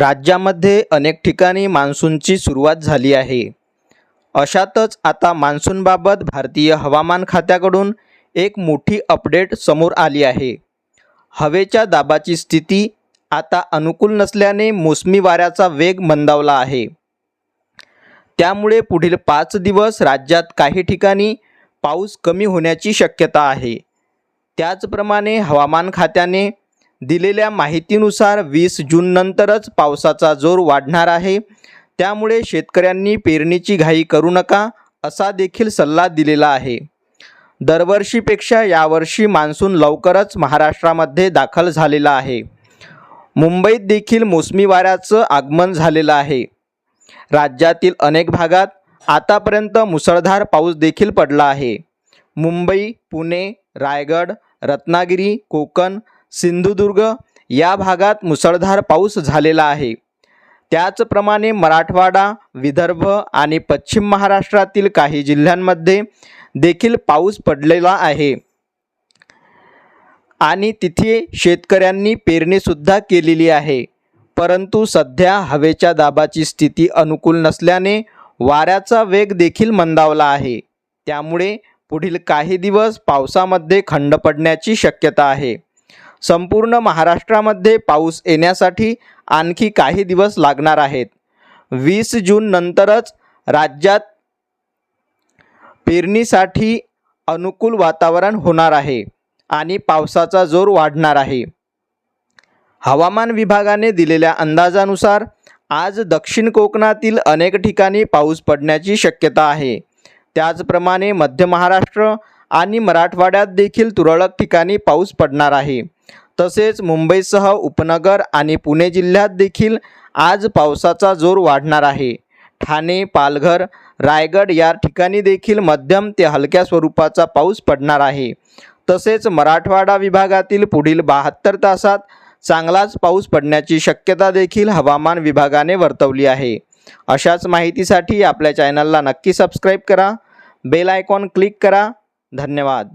राज्यामध्ये अनेक ठिकाणी मान्सूनची सुरुवात झाली आहे. अशातच आता मान्सूनबाबत भारतीय हवामान खात्याकडून एक मोठी अपडेट समोर आली आहे. हवेच्या दाबाची स्थिती आता अनुकूल नसल्याने मोसमी वाऱ्याचा वेग मंदावला आहे. त्यामुळे पुढील पाच दिवस राज्यात काही ठिकाणी पाऊस कमी होण्याची शक्यता आहे. त्याचप्रमाणे हवामान खात्याने दिलेल्या माहितीनुसार वीस जूननंतरच पावसाचा जोर वाढणार आहे. त्यामुळे शेतकऱ्यांनी पेरणीची घाई करू नका असा देखील सल्ला दिलेला आहे. दरवर्षीपेक्षा यावर्षी मान्सून लवकरच महाराष्ट्रामध्ये दाखल झालेला आहे. मुंबईत देखील मोसमी वाऱ्याचं आगमन झालेलं आहे. राज्यातील अनेक भागात आतापर्यंत मुसळधार पाऊस देखील पडला आहे. मुंबई पुणे रायगड रत्नागिरी कोकण सिंधुदुर्ग या भागात मुसळधार पाऊस झालेला आहे. त्याचप्रमाणे मराठवाडा विदर्भ आणि पश्चिम महाराष्ट्रातील काही जिल्ह्यांमध्ये देखील पाऊस पडलेला आहे. आणि तिथे शेतकऱ्यांनी पेरणीसुद्धा केलेली आहे. परंतु सध्या हवेच्या दाबाची स्थिती अनुकूल नसल्याने वाऱ्याचा वेग देखील मंदावला आहे. त्यामुळे पुढील काही दिवस पावसामध्ये खंड पडण्याची शक्यता आहे. संपूर्ण महाराष्ट्रामध्ये पाऊस येण्यासाठी आणखी काही दिवस लागणार आहेत. वीस जून नंतरच राज्यात पेरणीसाठी अनुकूल वातावरण होणार आहे आणि पावसाचा जोर वाढणार आहे. हवामान विभागाने दिलेल्या अंदाजानुसार आज दक्षिण कोकणातील अनेक ठिकाणी पाऊस पडण्याची शक्यता आहे. त्याचप्रमाणे मध्य महाराष्ट्र आणि मराठवाड्यात देखील तुरळक ठिकाणी पाऊस पडणार आहे. तसेच मुंबईसह उपनगर आणि पुणे जिल्ह्यात देखील आज पावसाचा जोर वाढणार आहे. ठाणे पालघर रायगड या ठिकाणी देखील मध्यम ते हलक्या स्वरूपाचा पाऊस पडणार आहे. तसेच मराठवाडा विभागातील पुढील बहात्तर तासात चांगलाच पाऊस पडण्याची शक्यता देखील हवामान विभागाने वर्तवली आहे. अशाच माहितीसाठी आपल्या चॅनलला नक्की सबस्क्राईब करा बेल आयकॉन क्लिक करा. धन्यवाद.